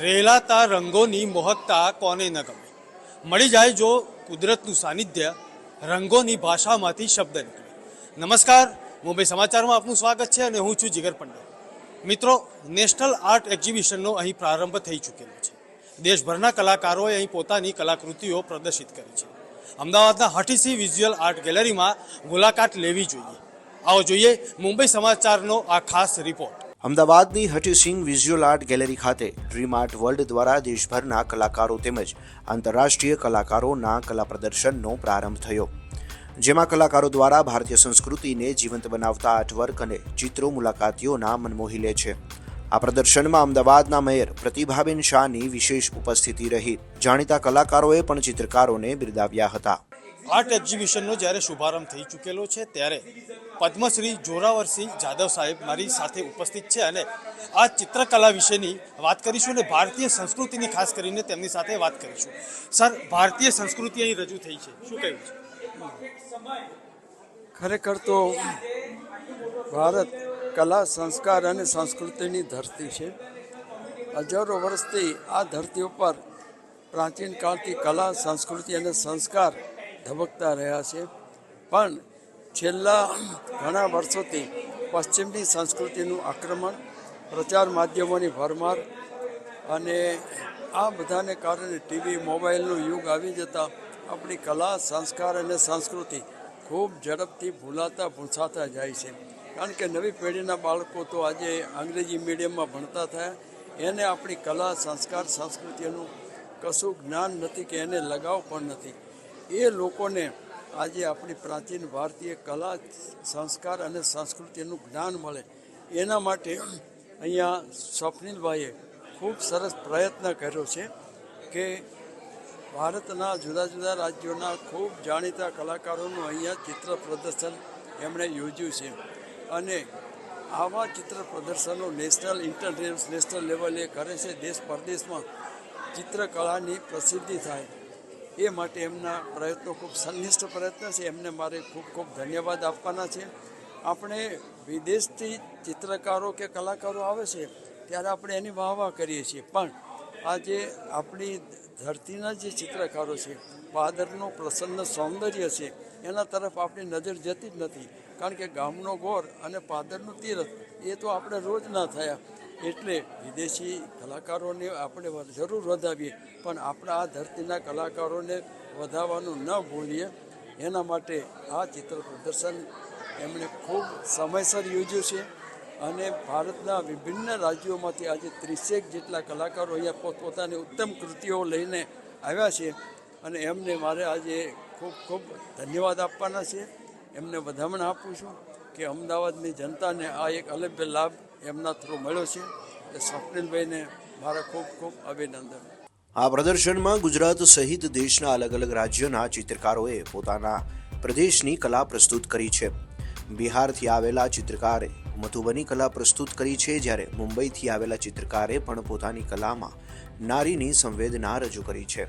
રેલાતા રંગોની મોહકતા કોને ન ગમે? મળી જાય જો કુદરતનું સાનિધ્ય રંગોની ભાષામાંથી શબ્દ નીકળે. નમસ્કાર મુંબઈ સમાચારમાં આપનું સ્વાગત છે અને હું છું જીગર પંડ્યા. મિત્રો, નેશનલ આર્ટ એક્ઝિબિશનનો અહીં પ્રારંભ થઈ ચૂકેલો છે. દેશભરના કલાકારોએ અહીં પોતાની કલાકૃતિઓ પ્રદર્શિત કરી છે. અમદાવાદના હઠીસી વિઝ્યુઅલ આર્ટ ગેલેરીમાં મુલાકાત લેવી જોઈએ. આવો જોઈએ મુંબઈ સમાચારનો આ ખાસ રિપોર્ટ. અમદાવાદની હટીસિંગ વિઝ્યુઅલ આર્ટ ગેલેરી ખાતે ડ્રીમ આર્ટ વર્લ્ડ દ્વારા દેશભરના કલાકારો તેમજ આંતરરાષ્ટ્રીય કલાકારોના કલા પ્રદર્શનનો પ્રારંભ થયો. જેમાં કલાકારો દ્વારા ભારતીય સંસ્કૃતિને જીવંત બનાવતા આર્ટવર્ક અને ચિત્રો મુલાકાતીઓના મનમોહી લે છે. આ પ્રદર્શનમાં અમદાવાદના મેયર પ્રતિભાબેન શાહની વિશેષ ઉપસ્થિતિ રહી. જાણીતા કલાકારોએ પણ ચિત્રકારોને બિરદાવ્યા હતા. આર્ટ એક્ઝિબિશનનો જ્યારે શુભારંભ થઈ ચૂકેલો છે, ત્યારે પદ્મશ્રી જોરાવરસિંહ જાદવ સાહેબ મારી સાથે ઉપસ્થિત છે અને આ ચિત્રકલા વિશેની વાત કરીશું અને ભારતીય સંસ્કૃતિની ખાસ કરીને તેમની સાથે વાત કરીશું. સર, ભારતીય સંસ્કૃતિ અહીં રજૂ થઈ છે. શું કહ્યું છે? ખરેખર તો ભારત કલા, સંસ્કાર અને સંસ્કૃતિની ધરતી છે. હજારો વર્ષથી આ ધરતી ઉપર પ્રાચીન કાળથી કલા, સંસ્કૃતિ અને સંસ્કાર ધબકતા રહ્યા છે. પણ છેલ્લા ઘણા વર્ષોથી પશ્ચિમની સંસ્કૃતિનું આક્રમણ, પ્રચાર માધ્યમોની ભરમાર અને આ બધાને કારણે ટીવી, મોબાઈલનું યુગ આવી જતાં આપણી કલા, સંસ્કાર અને સંસ્કૃતિ ખૂબ ઝડપથી ભૂલાતા, ભૂંસાતા જાય છે. કારણ કે નવી પેઢીના બાળકો તો આજે અંગ્રેજી મીડિયમમાં ભણતા થયા. એને આપણી કલા, સંસ્કાર, સંસ્કૃતિનું કશું જ્ઞાન નથી કે એને લગાવ પણ નથી. એ લોકોને આજે આપણી પ્રાચીન ભારતીય કલા, સંસ્કાર અને સંસ્કૃતિનું જ્ઞાન મળે. એના માટે અહીંયા સ્વપ્નિલભાઈએ ખૂબ સરસ પ્રયત્ન કર્યો છે કે ભારતના જુદા જુદા રાજ્યોના ખૂબ જાણીતા કલાકારોનું અહીંયા ચિત્ર પ્રદર્શન એમણે યોજ્યું છે. અને આવા ચિત્ર પ્રદર્શનો નેશનલ ઇન્ટરનેશનલ લેવલે કરે છે. દેશ પરદેશમાં ચિત્રકળાની પ્રસિદ્ધિ થાય. એ માટે એમના પ્રયત્નો ખૂબ સંનિષ્ઠ પ્રયત્ન છે. એમને મારે ખૂબ ખૂબ ધન્યવાદ આપવાના છે. આપણે વિદેશથી ચિત્રકારો કે કલાકારો આવે છે, ત્યારે આપણે એની વાહ વાહ કરીએ છીએ. પણ આજે આપણી ધરતીના જે ચિત્રકારો છે પાદરનું પ્રસન્ન સૌંદર્ય છે, એના તરફ આપણી નજર જતી જ નથી. કારણ કે ગામનો ગોર અને પાદરનું તીરથ, એ તો આપણે રોજ ના થયા. એટલે વિદેશી કલાકારોને આપણે જરૂર વધાવીએ. પણ આપણા આ ધરતીના કલાકારોને વધારવાનું ન ભૂલીએ. એના માટે આ ચિત્ર પ્રદર્શન એમણે ખૂબ સમયસર યોજ્યું છે. અને ભારતના વિભિન્ન રાજ્યોમાંથી આજે ત્રીસેક જેટલા કલાકારો અહીંયા પોતપોતાની ઉત્તમ કૃતિઓ લઈને આવ્યા છે. અને એમને મારે આજે ખૂબ ખૂબ ધન્યવાદ આપવાના છે. એમને વધામણ આપું છું કે અમદાવાદની જનતાને આ એક અલભ્ય લાભ એમના થ્રુ મળ્યો છે. એ સ્વપ્નિલભાઈને મારા ખૂબ ખૂબ અભિનંદન. આ પ્રદર્શનમાં ગુજરાત સહિત દેશના અલગ અલગ રાજ્યોના ચિત્રકારોએ પોતાના પ્રદેશની કલા પ્રસ્તુત કરી છે. બિહારથી આવેલા ચિત્રકારે મધુબની કલા પ્રસ્તુત કરી છે, જ્યારે મુંબઈથી આવેલા ચિત્રકારે પણ પોતાની કલામાં નારીની સંવેદના રજૂ કરી છે.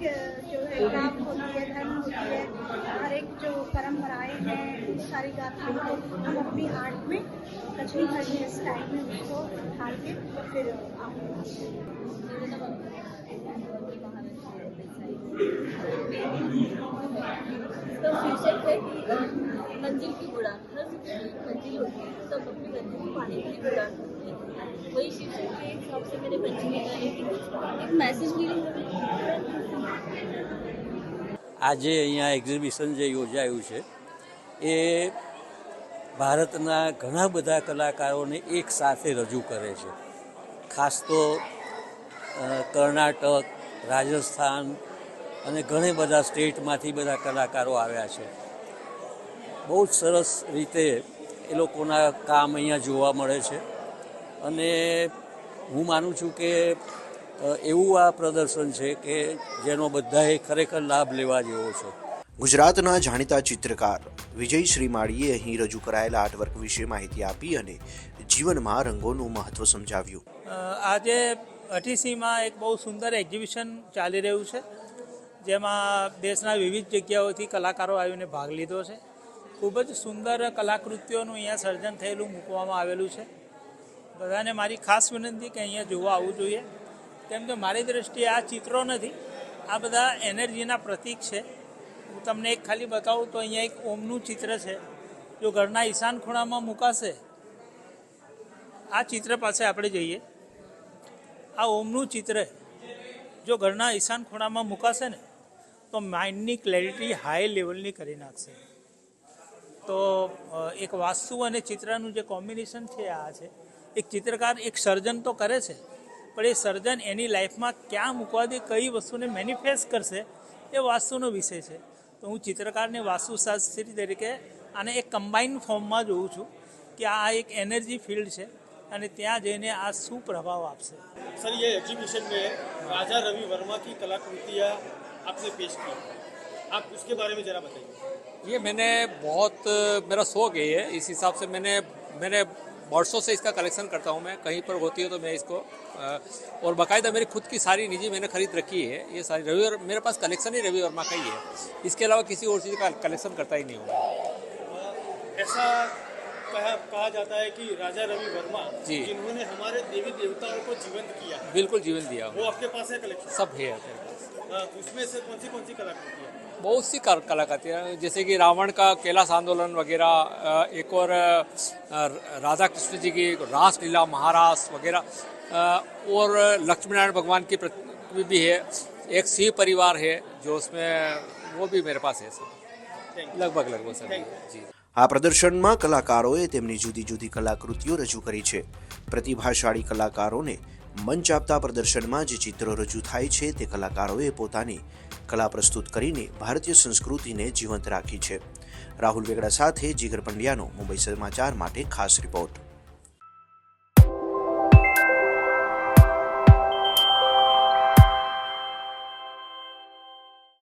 जो है क्राफ्ट होती है धर्म होती है, हर एक जो परंपराएँ हैं उन सारी गाथाओं को हम अपनी आर्ट में दक्षिणी भारतीय स्टाइल में उसको ढाल के फिर मंजिल की उड़ान हर मंजिल होती है, सब अपनी मंजिल के लिए उड़ान होती है। वही शीर्षक के हिसाब से मैंने पंचमी का एक एक मैसेज भी આજે અહીંયા એક્ઝિબિશન જે યોજાયું છે એ ભારતના ઘણા બધા કલાકારોને એક સાથે રજૂ કરે છે ખાસ તો અ, કર્ણાટક રાજસ્થાન અને ઘણી બધા સ્ટેટમાંથી બધા કલાકારો આવ્યા છે બહુ જ સરસ રીતે એ લોકોના કામ અહીંયા જોવા મળે છે અને હું માનું છું કે એવું આ પ્રદર્શન છે કે જેનો બધાએ ખરેખર લાભ લેવા જેવો છે. ગુજરાતના જાણીતા ચિત્રકાર વિજય શ્રીમાળીએ અહીં રજૂ કરાયેલા આર્ટવર્ક વિશે માહિતી આપી અને જીવનમાં રંગોનું મહત્વ સમજાવ્યું. આજે અઠીસીમાં એક બહુ સુંદર એક્ઝિબિશન ચાલી રહ્યું છે જેમાં દેશના વિવિધ જગ્યાઓથી કલાકારો આવીને ભાગ લીધો છે. ખૂબ જ સુંદર કલાકૃતિઓનું અહીંયા સર્જન થયેલું મૂકવામાં આવેલું છે. બધાને મારી ખાસ વિનંતી કે અહીંયા જોવા આવવું જોઈએ. કેમ કે મારી દૃષ્ટિએ આ ચિત્રો નથી, આ બધા એનર્જીના પ્રતીક છે. હું તમને એક ખાલી બતાવું તો અહીંયા એક ઓમનું ચિત્ર છે, જો ઘરના ઈશાન ખૂણામાં મુકાશે, આ ચિત્ર પાસે આપણે જઈએ. આ ઓમનું ચિત્ર જો ઘરના ઈશાન ખૂણામાં મુકાશે ને, તો માઇન્ડની ક્લેરિટી હાઈ લેવલની કરી નાખશે. તો એક વાસ્તુ અને ચિત્રનું જે કોમ્બિનેશન છે, આ છે. એક ચિત્રકાર એક સર્જન તો કરે છે પણ એ સર્જન એની લાઈફમાં ક્યાં મૂકવાથી કઈ વસ્તુને મેનિફેસ્ટ કરશે એ વાસ્તુનો વિષય છે તો હું ચિત્રકારને વાસ્તુશાસ્ત્રી તરીકે આને એક કમ્બાઈન ફોર્મમાં જોઉં છું કે આ એક એનર્જી ફિલ્ડ છે અને ત્યાં જઈને આ શું પ્રભાવ આપશે सर ये एग्जीबिशन में राजा रवि वर्मा की कलाकृतियाँ आपने पेश की आप उसके बारे में जरा बताइए ये मैंने बहुत मेरा शौक है ये इस हिसाब से मैंने मैंने वर्षों से इसका कलेक्शन करता हूँ मैं। कहीं पर होती है तो मैं इसको और बाकायदा मेरी खुद की सारी निजी मैंने खरीद रखी है। ये सारी रवि वर्मा मेरे पास कलेक्शन ही रवि वर्मा का ही है। इसके अलावा किसी और चीज़ का कलेक्शन करता ही नहीं हूँ ऐसा कहा कहा जाता है कि राजा रवि वर्मा जी। जिन्होंने हमारे देवी देवताओं को जीवंत किया बिल्कुल जीवन दिया वो आपके पास है कलेक्शन? सब है उसमें से कौन सी कौन सी कलाकृतियाँ बहुत सी कल- कलाकृतियाँ जैसे कि रावण का कैलाश आंदोलन वगैरह अ, एक और अ, राधा कृष्ण जी की रासलीला महारास वगैरह अ, और लक्ष्मी नारायण भगवान की प्रतिमा भी है एक सिंह परिवार है जो उसमें वो भी मेरे पास है सब लगभग लगभग सभी जी આ પ્રદર્શનમાં કલાકારોએ તેમની જુદી જુદી કલાકૃતિઓ રજૂ કરી છે પ્રતિભાશાળી કલાકારોને મંચ આપતા પ્રદર્શનમાં જે ચિત્રો રજૂ થાય છે તે કલાકારોએ પોતાની કલા પ્રસ્તુત કરીને ભારતીય સંસ્કૃતિને જીવંત રાખી છે. રાહુલ વેગડા સાથે જીગર પંડ્યાનો મુંબઈ સમાચાર માટે ખાસ રિપોર્ટ.